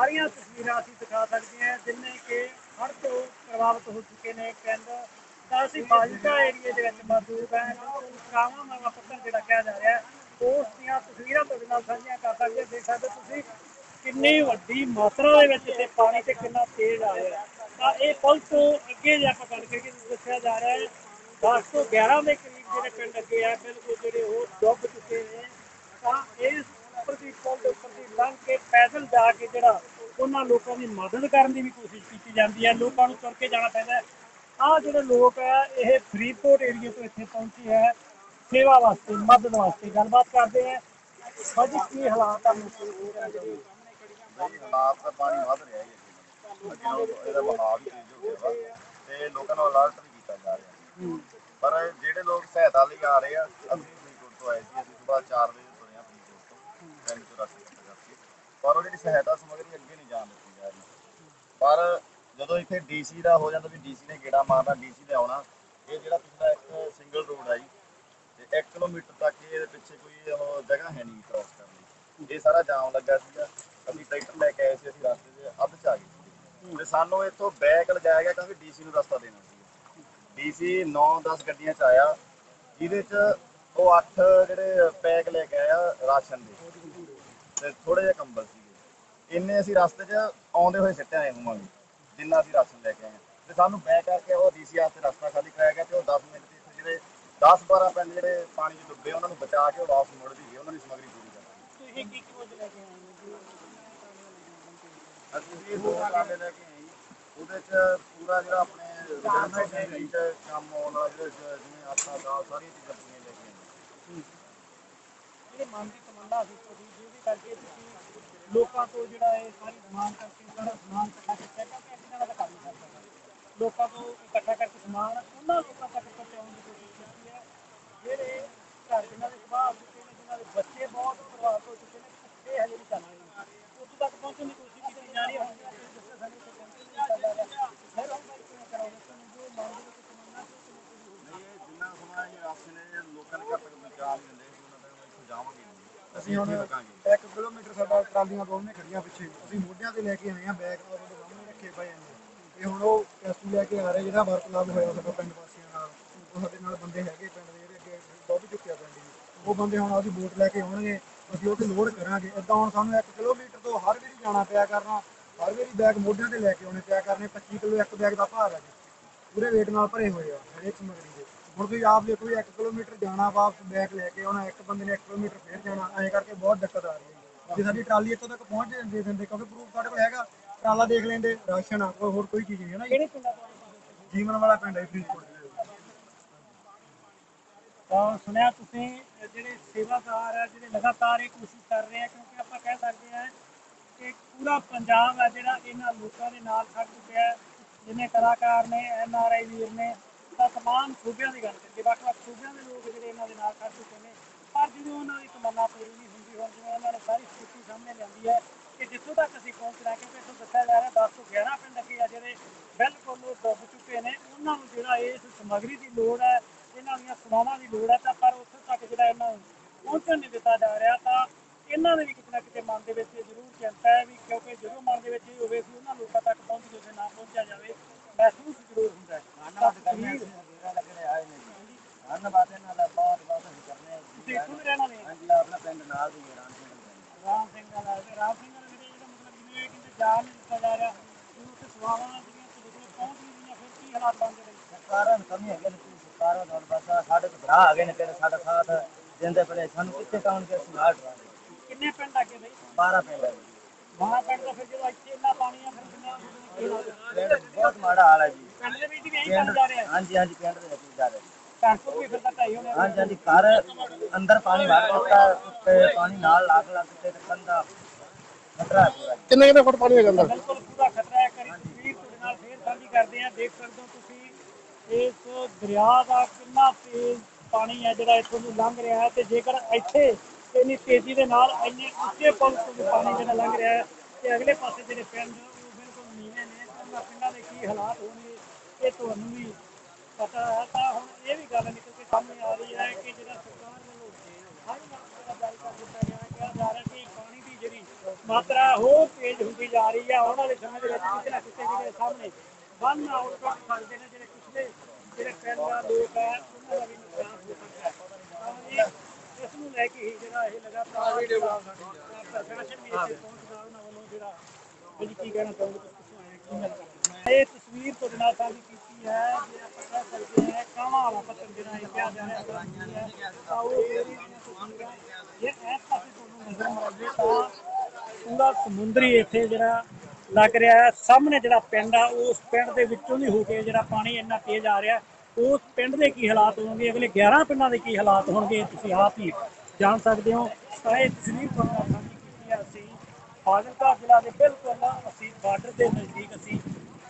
ਸਾਰੀਆਂ ਤਸਵੀਰਾਂ ਅਸੀਂ ਦਿਖਾ ਸਕਦੇ ਹਾਂ, ਜਿੰਨੇ ਕਿ ਹੜ੍ਹ ਤੋਂ ਪ੍ਰਭਾਵਿਤ ਹੋ ਚੁੱਕੇ ਨੇ ਪਿੰਡ। ਤਾਂ ਅਸੀਂ ਬਾਜੂਕਾ ਏਰੀਏ ਦੇ ਵਿੱਚ ਮੌਜੂਦ ਹਾਂ ਕਾਵਾਂ ਮਾਵਾ ਪੱਤਰ ਜਿਹੜਾ ਕਿਹਾ ਜਾ ਰਿਹਾ ਉਸ ਦੀਆਂ ਤਸਵੀਰਾਂ ਤੁਹਾਡੇ ਨਾਲ ਸਾਂਝੀਆਂ ਕਰ ਸਕਦੇ ਦੇਖ ਸਕਦੇ ਹੋ ਤੁਸੀਂ ਕਿੰਨੀ ਵੱਡੀ ਮਾਤਰਾ ਦੇ ਵਿੱਚ ਇੱਥੇ ਪਾਣੀ ਤੇ ਕਿੰਨਾ ਤੇਜ਼ ਆ ਰਿਹਾ ਤਾਂ ਇਹ ਪੁਲ ਤੋਂ ਅੱਗੇ ਜੇ ਆਪਾਂ ਗੱਲ ਕਰੀਏ ਤਾਂ ਦੱਸਿਆ ਜਾ ਰਿਹਾ ਹੈ 10 ਤੋਂ 11 ਦੇ ਕਰੀਬ ਜਿਹੜੇ ਪਿੰਡ ਅੱਗੇ ਆ, ਬਿਲਕੁਲ ਜਿਹੜੇ ਉਹ ਡੁੱਬ ਚੁੱਕੇ ਨੇ। ਤਾਂ ਇਸ ਉੱਪਰ ਦੀ ਪੁਲ ਦੇ ਉੱਪਰ ਦੀ ਲੰਘ ਕੇ ਪੈਦਲ ਜਾ ਕੇ ਜਿਹੜਾ ਉਹਨਾਂ ਲੋਕਾਂ ਦੀ ਮਦਦ ਕਰਨ ਦੀ ਵੀ ਕੋਸ਼ਿਸ਼ ਕੀਤੀ ਜਾਂਦੀ ਹੈ ਲੋਕਾਂ ਨੂੰ ਤੁਰ ਕੇ ਜਾਣਾ ਪੈਂਦਾ ਹੈ। ਆਹ ਜਿਹੜੇ ਲੋਕ ਹੈ ਇਹ ਫਰੀਦਕੋਟ ਏਰੀਆ ਤੋਂ ਇੱਥੇ ਪਹੁੰਚੇ ਹੈ। ਸੇਵਾ ਵਾਸਤੇ ਮਦਦ ਵਾਸਤੇ ਗੱਲਬਾਤ ਕਰਦੇ ਹੈ। ਭਾਜੀ ਕੀ ਹਾਲਾਤ ਆ ਲੋਕਾਂ ਦੇ ਬਈ ਹਾਲਾਤ ਤਾਂ ਪਾਣੀ ਵੱਧ ਰਿਹਾ ਹੈ ਅੱਗੇ ਨਾਲੋਂ ਇਹਦਾ ਬਹਾਅ ਵੀ ਤੇਜ਼ ਹੋ ਗਿਆ ਵਾ ਤੇ ਲੋਕਾਂ ਨੂੰ ਅਲਰਟ ਵੀ ਕੀਤਾ ਜਾ ਰਿਹਾ। ਪਰ ਜਿਹੜੇ ਲੋਕ ਸਹਾਇਤਾ ਲਈ ਆ ਰਹੇ ਆ ਅਸੀਂ ਫਰੀਦਕੋਟ ਤੋਂ ਆਏ ਸੀ ਅਸੀਂ ਸਵੇਰ 4 ਵਜੇ ਤੁਰੇ ਆ ਫਰੀਦਕੋਟ ਤੋਂ ਪਿੰਡ ਤੋਂ ਰਸਤੇ ਤੇ ਕਰਕੇ ਪਰ ਉਹ ਜਿਹੜੀ ਸਹਾਇਤਾ ਸਮਗਰੀ ਅੱਗੇ ਨਹੀਂ ਜਾਣ ਦਿੱਤੀ ਜਾ ਰਹੀ। ਪਰ ਜਦੋਂ ਇੱਥੇ ਡੀਸੀ ਦਾ ਹੋ ਜਾਂਦਾ ਵੀ ਡੀਸੀ ਨੇ ਗੇੜਾ ਮਾਰਨਾ ਡੀਸੀ ਨੇ ਆਉਣਾ, ਇਹ ਜਿਹੜਾ ਪਿਛਲਾ ਇੱਕ ਸਿੰਗਲ ਰੋਡ ਆ ਜੀ, ਤੇ 1 ਕਿਲੋਮੀਟਰ ਤੱਕ ਇਹਦੇ ਪਿੱਛੇ ਕੋਈ ਉਹ ਜਗ੍ਹਾ ਹੈ ਨਹੀਂ ਕ੍ਰਾਸ ਕਰਨ ਲਈ ਇਹ ਸਾਰਾ ਜਾਮ ਲੱਗਾ ਸੀਗਾ। ਅਸੀਂ ਟਰੈਕਟਰ ਲੈ ਕੇ ਆਏ ਸੀ, ਅਸੀਂ ਰਸਤੇ 'ਚ ਅੱਧ 'ਚ ਆ ਗਏ ਸੀ। ਤੇ ਸਾਨੂੰ ਇੱਥੋਂ ਬੈਕ ਲਗਾਇਆ ਗਿਆ ਕਿਉਂਕਿ ਡੀਸੀ ਨੂੰ ਰਸਤਾ ਦੇਣਾ ਸੀ। ਡੀਸੀ 9-10 ਗੱਡੀਆਂ 'ਚ ਆਇਆ, ਜਿਹਦੇ 'ਚ ਉਹ 8 ਜਿਹੜੇ ਪੈਕ ਲੈ ਕੇ ਆਇਆ ਰਾਸ਼ਨ ਦੇ। ਤੇ ਥੋੜੇ ਜਿਹੇ ਕੰਬਲ ਸੀਗੇ ਇੰਨੇ ਅਸੀਂ ਰਸਤੇ 'ਚ ਆਉਂਦੇ ਹੋਏ ਸਿੱਟੇ ਆਏ ਹੋਵਾਂਗੇ ਜਿੰਨਾ ਅਸੀਂ ਰਾਸ਼ਨ ਲੈ ਕੇ ਆਏ। ਤੇ ਸਾਨੂੰ ਬੈਕ ਕਰਕੇ ਉਹ ਡੀਸੀ ਵਾਸਤੇ ਰਸਤਾ ਖਾਲੀ ਕਰਾਇਆ ਗਿਆ ਤੇ ਉਹ 10 ਮਿੰਟ ਦੇ ਜਿਹੜੇ 10-12 ਪਿੰਡ ਜਿਹੜੇ ਪਾਣੀ 'ਚ ਡੁੱਬੇ ਉਹਨਾਂ ਨੂੰ ਬਚਾ ਕੇ ਉਹ ਵਾਪਸ ਮੁੜ ਵੀ ਗਏ ਉਹਨਾਂ ਦੀ ਸਮਗਰੀ ਪੂਰੀ ਕਰ ਤੁਸੀਂ ਕੀ ਕੁਝ ਲੈ ਕੇ ਆਏ ਅਸੀਂ ਵੀ ਦੋ ਟਰਾਲੇ ਲੈ ਕੇ ਆਏ। ਉਹਦੇ 'ਚ ਪੂਰਾ ਜਿਹੜਾ ਆਪਣੇ 'ਚ ਕੰਮ ਆਉਣ ਵਾਲਾ ਜਿਹੜਾ ਜਿਵੇਂ ਆਟਾ ਦਾਲ ਸਾਰੀਆਂ ਚੀਜ਼ਾਂ ਪੂਰੀਆਂ ਲੈ ਕੇ ਆਏ ਜਿਹੜੇ ਮਨ ਦੀ ਤਮੰਨਾ ਸੀ ਤੁਹਾਡੀ ਜਿਹਦੇ ਕਰਕੇ ਤੁਸੀਂ ਲੋਕਾਂ ਤੋਂ ਜਿਹੜਾ ਇਹ ਸਾਰੀ ਸਮਾਨ ਕਰਕੇ ਸਾਰਾ ਸਮਾਨ ਇਕੱਠਾ ਕੀਤਾ, ਕਿਉਂਕਿ ਇਹਨਾਂ ਦਾ ਕੰਮ ਕਰਦਾ ਲੋਕਾਂ ਤੋਂ ਇਕੱਠਾ ਕਰਕੇ ਸਮਾਨ, ਉਹਨਾਂ ਲੋਕਾਂ ਤੱਕ ਪਹੁੰਚਾਉਣ ਦੀ ਕੋਸ਼ਿਸ਼ ਕੀਤੀ ਹੈ। ਜਿਹੜੇ ਘਰ ਜਿਨ੍ਹਾਂ ਦੇ ਸੁਭਾਅ ਚੁੱਕੇ ਨੇ, ਜਿਨ੍ਹਾਂ ਦੇ ਬੱਚੇ ਬਹੁਤ ਪ੍ਰਭਾਵਿਤ ਹੋ ਚੁੱਕੇ ਨੇ, ਇਹ ਹਜੇ ਨਹੀਂ ਕਰਨਾ ਉੱਥੋਂ ਤੱਕ ਪਹੁੰਚਣ ਦੀ ਕੋਸ਼ਿਸ਼ ਕੀਤੀ ਜਾ ਰਹੀ ਹੈ। ਹੁਣ ਜਿਹੜਾ ਸਾਨੂੰ ਇੱਥੇ ਪਹੁੰਚਣ ਦੀ ਚੱਲ ਰਿਹਾ ਫਿਰ ਹੁਣ ਭਾਈ ਕਿਵੇਂ ਕਰਾਂਗੇ ਤੁਹਾਨੂੰ ਜੋ ਮੰਗ ਦੇ ਵਿੱਚ ਤਮੰਨਾ ਸੀ ਉਹ ਕਿਵੇਂ ਪੂਰੀ ਹੋਈ ਨਹੀਂ ਇਹ ਜਿੰਨਾ ਸਮਾਂ ਇਹ ਰਾਸ਼ਨ ਨੇ ਲੋਕਾਂ ਨੇ ਘੱਟ ਤੱਕ ਪਹੁੰਚਾ ਨਹੀਂ ਦਿੰਦੇ ਸੀ ਉਹਨਾਂ ਤੱਕ ਇੱਥੋਂ ਜਾਵਾਂਗੇ ਨਹੀਂ ਅਸੀਂ ਹੁਣ 1 ਕਿਲੋਮੀਟਰ ਸਾਡਾ ਟਰਾਲੀਆਂ ਦੋਨੇ ਖੜੀਆਂ ਪਿੱਛੇ। ਅਸੀਂ ਮੋਢਿਆਂ ਤੇ ਲੈ ਕੇ ਆਏ ਆ ਬੈਗ ਨਾਲ ਉਹਦੇ ਸਾਹਮਣੇ ਰੱਖੇ ਪਏ ਨੇ ਤੇ ਹੁਣ ਉਹ ਟੈਸਟੀ ਲੈ ਕੇ ਆ ਰਹੇ, ਜਿਹੜਾ ਵਰਕਲਾਬ ਹੋਇਆ ਸਾਡਾ ਪਿੰਡ ਵਾਸੀਆਂ ਨਾਲ। ਉਹ ਸਾਡੇ ਨਾਲ ਬੰਦੇ ਹੈਗੇ ਪਿੰਡ ਦੇ ਜਿਹੜੇ ਅੱਗੇ ਡੁੱਬ ਚੁੱਕਿਆ ਪਿੰਡ ਜੀ ਉਹ ਬੰਦੇ ਹੁਣ ਆਪਦੀ ਬੋਟ ਲੈ ਕੇ ਆਉਣਗੇ, ਅਸੀਂ ਉਹ ਤੇ ਲੋਡ ਕਰਾਂਗੇ। ਇਦਾਂ ਹੁਣ ਸਾਨੂੰ 1 ਕਿਲੋਮੀਟਰ ਤੋਂ ਹਰ ਵਾਰੀ ਜਾਣਾ ਪਿਆ ਕਰਨਾ, ਹਰ ਵਾਰੀ ਬੈਗ ਮੋਢਿਆਂ ਤੇ ਲੈ ਕੇ ਆਉਣੇ ਪਿਆ ਕਰਨੇ 25 ਕਿਲੋ ਇੱਕ ਬੈਗ ਦਾ ਭਾਰ ਹੈ ਜੀ। ਪੂਰੇ weight ਨਾਲ ਭਰੇ ਹੋਏ ਆ, ਹਰੇਕ ਸਮਗਰੀ ਹੁਣ ਤੁਸੀਂ ਆਪ ਦੇਖੋ ਵੀ 1 ਕਿਲੋਮੀਟਰ ਜਾਣਾ ਵਾਪਸ ਬੈਗ ਲੈ ਕੇ ਆਉਣਾ ਇੱਕ ਬੰਦੇ ਨੇ 1 ਕਿਲੋਮੀਟਰ ਫੇਰ ਜਾਣਾ ਐਂ ਕਰਕੇ ਬਹੁਤ ਦਿੱਕਤ ਆ ਰਹੀ ਹੈ ਜੇ ਸਾਡੀ ਟਰਾਲੀ ਇੱਥੋਂ ਤੱਕ ਪਹੁੰਚ ਜਾਂਦੀ ਦਿੰਦੇ ਕਿਉਂਕਿ ਪ੍ਰੂਫ ਸਾਡੇ ਕੋਲ ਹੈਗਾ ਟਰਾਲਾ ਦੇਖ ਲੈਂਦੇ ਰਾਸ਼ਨ ਆ ਕੋਈ ਹੋਰ ਕੋਈ ਚੀਜ਼ ਨਹੀਂ ਹੈ ਨਾ ਜੀ। ਕਿਹੜੇ ਪਿੰਡਾਂ ਤੋਂ? ਜੀਵਨ ਵਾਲਾ ਪਿੰਡ ਹੈ ਫਰੀਦਕੋਟ ਦੇ ਤਾਂ ਸੁਣਿਆ ਤੁਸੀਂ ਜਿਹੜੇ ਸੇਵਾਦਾਰ ਆ ਜਿਹੜੇ ਲਗਾਤਾਰ ਇਹ ਕੋਸ਼ਿਸ਼ ਕਰ ਰਹੇ ਆ ਕਿਉਂਕਿ ਆਪਾਂ ਕਹਿ ਸਕਦੇ ਆ ਕਿ ਪੂਰਾ ਪੰਜਾਬ ਆ ਜਿਹੜਾ ਇਹਨਾਂ ਲੋਕਾਂ ਦੇ ਨਾਲ ਖੜ ਚੁੱਕਿਆ ਹੈ ਜਿੰਨੇ ਕਲਾਕਾਰ ਨੇ ਐਨ ਆਰ ਆਈ ਵੀਰ ਨੇ ਤਾਂ ਤਮਾਮ ਸੂਬਿਆਂ ਦੀ ਗੱਲ ਕਰੀਏ ਵੱਖ ਵੱਖ ਸੂਬਿਆਂ ਦੇ ਲੋਕ ਜਿਹੜੇ ਇਹਨਾਂ ਦੇ ਨਾਲ ਖੜ ਚੁੱਕੇ ਨੇ। ਪਰ ਜਦੋਂ ਉਹਨਾਂ ਦੀ ਤਮੰਨਾ ਪੂਰੀ ਨਹੀਂ ਹੁੰਦੀ, ਹੁਣ ਜਿਵੇਂ ਉਹਨਾਂ ਨੇ ਸਾਰੀ ਸਥਿਤੀ ਸਾਹਮਣੇ ਲਿਆਂਦੀ ਹੈ ਕਿ ਜਿੱਥੋਂ ਤੱਕ ਅਸੀਂ ਪਹੁੰਚਣਾ ਕਿਉਂਕਿ ਇੱਥੋਂ ਦੱਸਿਆ ਜਾ ਰਿਹਾ 10 ਤੋਂ 11 ਪਿੰਡ ਅੱਗੇ ਆ ਜਿਹੜੇ ਬਿਲਕੁਲ ਉਹ ਡੁੱਬ ਚੁੱਕੇ ਨੇ। ਉਹਨਾਂ ਨੂੰ ਜਿਹੜਾ ਇਸ ਸਮੱਗਰੀ ਦੀ ਲੋੜ ਹੈ, ਇਹਨਾਂ ਦੀਆਂ ਸੇਵਾਵਾਂ ਦੀ ਲੋੜ ਹੈ, ਤਾਂ ਪਰ ਉੱਥੇ ਤੱਕ ਜਿਹੜਾ ਇਹਨਾਂ ਨੂੰ ਪਹੁੰਚਣ ਨਹੀਂ ਦਿੱਤਾ ਜਾ ਰਿਹਾ, ਤਾਂ ਇਹਨਾਂ ਦੇ ਵੀ ਕਿਤੇ ਨਾ ਕਿਤੇ ਮਨ ਦੇ ਵਿੱਚ ਜ਼ਰੂਰ ਚਿੰਤਾ ਹੈ ਵੀ ਕਿਉਂਕਿ ਜਦੋਂ ਮਨ ਦੇ ਵਿੱਚ ਇਹ ਹੋਵੇ ਕਿ ਉਹਨਾਂ ਲੋਕਾਂ ਤੱਕ ਪਹੁੰਚ ਕੇ ਉੱਥੇ ਨਾ ਪਹੁੰਚਿਆ ਜਾਵੇ ਆ ਸਰਕਾਰਾਂ ਨੂੰ ਕਮੀ ਸਾਡੇ ਗਏ ਨੇ ਕਿਹੜੇ ਸਾਡਾ ਸਾਥ ਦਿੰਦੇ ਪਏ ਸਾਨੂੰ ਕਿੱਥੇ ਕਾਉਣ ਕੇ ਅਸੀਂ ਕਿੰਨੇ ਪਿੰਡ ਆ ਗਏ ਬਈ 12 ਪਿੰਡ ਹੈ ਜੀ। ਮਹਾ ਪਿੰਡ ਦਾ ਫਿਰ ਜਦੋਂ ਇੱਥੇ ਇੰਨਾ ਪਾਣੀ ਆ ਫਿਰ ਕਿੰਨਾ ਕੀ ਹਾਲ ਹੈ? ਪਿੰਡ ਬਹੁਤ ਮਾੜਾ ਹਾਲ ਹੈ ਜੀ। ਪਿੰਡ ਦੇ ਵਿੱਚ ਵੀ ਇਹੀ ਕੰਮ ਜਾ ਰਿਹਾ? ਹੈ ਹਾਂਜੀ ਹਾਂਜੀ ਪਿੰਡ ਦੇ ਵਿੱਚ ਵੀ ਜਾ ਰਹੇ ਟ੍ਰਾਂਸਪੋਰਟ ਵੀ ਫਿਰ ਤਾਂ ਢਾਈ ਹੋਣੇ ਹਾਂਜੀ ਹਾਂਜੀ ਘਰ ਅੰਦਰ ਪਾਣੀ ਭਰ ਚੁੱਕਾ ਉੱਤੇ ਪਾਣੀ ਨਾਲ ਲੱਗ ਲੱਗ ਕੇ ਤੇ ਕੰਦਾ ਖਤਰਾ ਹੈ ਪੂਰਾ ਜੀ। ਕਿੰਨੇ ਕਿੰਨੇ ਫੁੱਟ ਪਾਣੀ ਹੋ ਜਾਂਦਾ ਬਿਲਕੁਲ ਪੂਰਾ ਖਤਰਾ ਹੈ ਕਰੀ ਤਸਵੀਰ ਤੁਹਾਡੇ ਨਾਲ ਫੇਰ ਸਾਂਝੀ ਕਰਦੇ ਆ ਦੇਖ ਸਕਦੇ ਹੋ ਤੁਸੀਂ ਇਸ ਦਰਿਆ ਦਾ ਕਿੰਨਾ ਤੇਜ਼ ਪਾਣੀ ਹੈ ਜਿਹੜਾ ਇੱਥੋਂ ਦੀ ਲੰਘ ਰਿਹਾ ਹੈ ਤੇ ਜੇਕਰ ਇੱਥੇ ਇੰਨੀ ਤੇਜ਼ੀ ਦੇ ਨਾਲ ਇੰਨੇ ਉੱਚੇ ਪੁਲ ਤੋਂ ਪਾਣੀ ਜਿਹੜਾ ਲੰਘ ਰਿਹਾ ਹੈ ਤੇ ਅਗਲੇ ਪਾਸੇ ਜਿਹੜੇ ਪਿੰਡ ਉਹ ਬਿਲਕੁਲ ਨੀਵੇਂ ਨੇ। ਉਹਨਾਂ ਪਿੰਡਾਂ ਦੇ ਕੀ ਹਾਲਾਤ ਹੋਣਗੇ, ਇਹ ਤੁਹਾਨੂੰ ਵੀ ਪਤਾ ਹੈ। ਤਾਂ ਹੁਣ ਇਹ ਵੀ ਗੱਲ ਨਿਕਲ ਕੇ ਸਾਹਮਣੇ ਆ ਰਹੀ ਹੈ ਕਿ ਜਿਹੜਾ ਸਰਕਾਰ ਵੱਲੋਂ ਹਰ ਵਕਤ ਜਿਹੜਾ ਜਾਰੀ ਕਰ ਦਿੱਤਾ ਗਿਆ ਹੈ ਕਿਹਾ ਜਾ ਰਿਹਾ ਕਿ ਪਾਣੀ ਦੀ ਜਿਹੜੀ ਮਾਤਰਾ ਹੋਰ ਤੇਜ਼ ਹੁੰਦੀ ਜਾ ਰਹੀ ਹੈ। ਆਉਣ ਵਾਲੇ ਸਮੇਂ ਦੇ ਵਿੱਚ ਕਿਤੇ ਨਾ ਕਿਤੇ ਜਿਹੜੇ ਸਾਹਮਣੇ ਬੰਨ ਆਉਟ ਕਰ ਸਕਦੇ ਨੇ, ਜਿਹੜੇ ਪਿਛਲੇ ਜਿਹੜੇ ਪਿੰਡ ਦਾ ਲੋਕ ਹੈ ਉਹਨਾਂ ਦਾ ਵੀ ਨੁਕਸਾਨ ਹੋ ਸਕਦਾ ਹੈ। ਤਾਂ ਜੀ, ਇਸ ਨੂੰ ਲੈ ਕੇ ਹੀ ਜਿਹੜਾ ਇਹ ਲਗਾਤਾਰ ਪ੍ਰਸ਼ਾਸਨ ਵੀ ਇੱਥੇ ਪਹੁੰਚਦਾ ਉਹਨਾਂ ਵੱਲੋਂ ਜਿਹੜਾ ਜੀ ਕੀ ਕਹਿਣਾ ਚਾਹੁੰਦੇ ਤੁਸੀਂ? ਕਿੱਥੋਂ ਆਏ ਕੀ ਗੱਲ ਕਰਦੇ ਇਹ ਤਸਵੀਰ ਤੁਹਾਡੇ ਨਾਲ ਸਾਂਝੀ ਕੀਤੀ ਹੈ ਜੇ ਆਪਾਂ ਕਹਿ ਸਕਦੇ ਹਾਂ ਕਾਵਾਂ ਵਾਲਾ ਪੱਤਰ ਜਿਹੜਾ ਇਹ ਕਿਹਾ ਜਾ ਰਿਹਾ ਹੈ ਤਾਂ ਉਹ ਜਿਹੜੀ ਤਸਵੀਰਾਂ ਇਹ ਇਸ ਪਾਸੇ ਤੁਹਾਨੂੰ ਨਜ਼ਰ ਆਉਂਦੇ ਤਾਂ ਪੂਰਾ ਸਮੁੰਦਰੀ ਇੱਥੇ ਜਿਹੜਾ ਲੱਗ ਰਿਹਾ ਹੈ। ਸਾਹਮਣੇ ਜਿਹੜਾ ਪਿੰਡ ਆ ਉਸ ਪਿੰਡ ਦੇ ਵਿੱਚੋਂ ਦੀ ਹੋ ਕੇ ਜਿਹੜਾ ਪਾਣੀ ਇੰਨਾ ਤੇਜ਼ ਆ ਰਿਹਾ ਉਸ ਪਿੰਡ ਦੇ ਕੀ ਹਾਲਾਤ ਹੋਣਗੇ? ਅਗਲੇ 11 ਪਿੰਡਾਂ ਦੇ ਕੀ ਹਾਲਾਤ ਹੋਣਗੇ? ਤੁਸੀਂ ਆਪ ਹੀ ਜਾਣ ਸਕਦੇ ਹੋ। ਤਾਂ ਇਹ ਤਸਵੀਰ ਤੁਹਾਨੂੰ ਨਾਲ ਸਾਂਝੀ ਕੀਤੀ ਹੈ। ਅਸੀਂ ਫਾਜ਼ਿਲਕਾ ਜ਼ਿਲ੍ਹਾ ਦੇ ਬਿਲਕੁਲ ਅਸੀਂ ਬਾਰਡਰ ਦੇ ਨਜ਼ਦੀਕ ਅਸੀਂ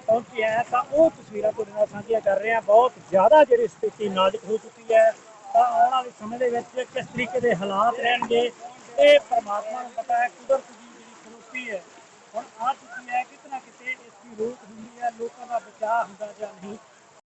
ਪਹੁੰਚੇ ਹੈ। ਤਾਂ ਉਹ ਤਸਵੀਰਾਂ ਤੁਹਾਡੇ ਨਾਲ ਸਾਂਝੀਆਂ ਕਰ ਰਹੇ ਹਾਂ। ਬਹੁਤ ਜ਼ਿਆਦਾ ਜਿਹੜੀ ਸਥਿਤੀ ਨਾਜ਼ੁਕ ਹੋ ਚੁੱਕੀ ਹੈ। ਤਾਂ ਆਉਣ ਵਾਲੇ ਸਮੇਂ ਦੇ ਵਿੱਚ ਕਿਸ ਤਰੀਕੇ ਦੇ ਹਾਲਾਤ ਰਹਿਣਗੇ, ਇਹ ਪਰਮਾਤਮਾ ਨੂੰ ਪਤਾ ਹੈ। ਕੁਦਰਤ ਦੀ ਜਿਹੜੀ ਖਰੋਪੀ ਹੈ, ਹੁਣ ਆ ਚੁੱਕੀ ਹੈ। ਕਿਤੇ ਨਾ ਕਿਤੇ ਇਸ ਦੀ ਰੋਕ ਹੁੰਦੀ ਹੈ। ਲੋਕਾਂ ਦਾ ਬਚਾਅ ਹੁੰਦਾ ਜਾਂ ਨਹੀਂ।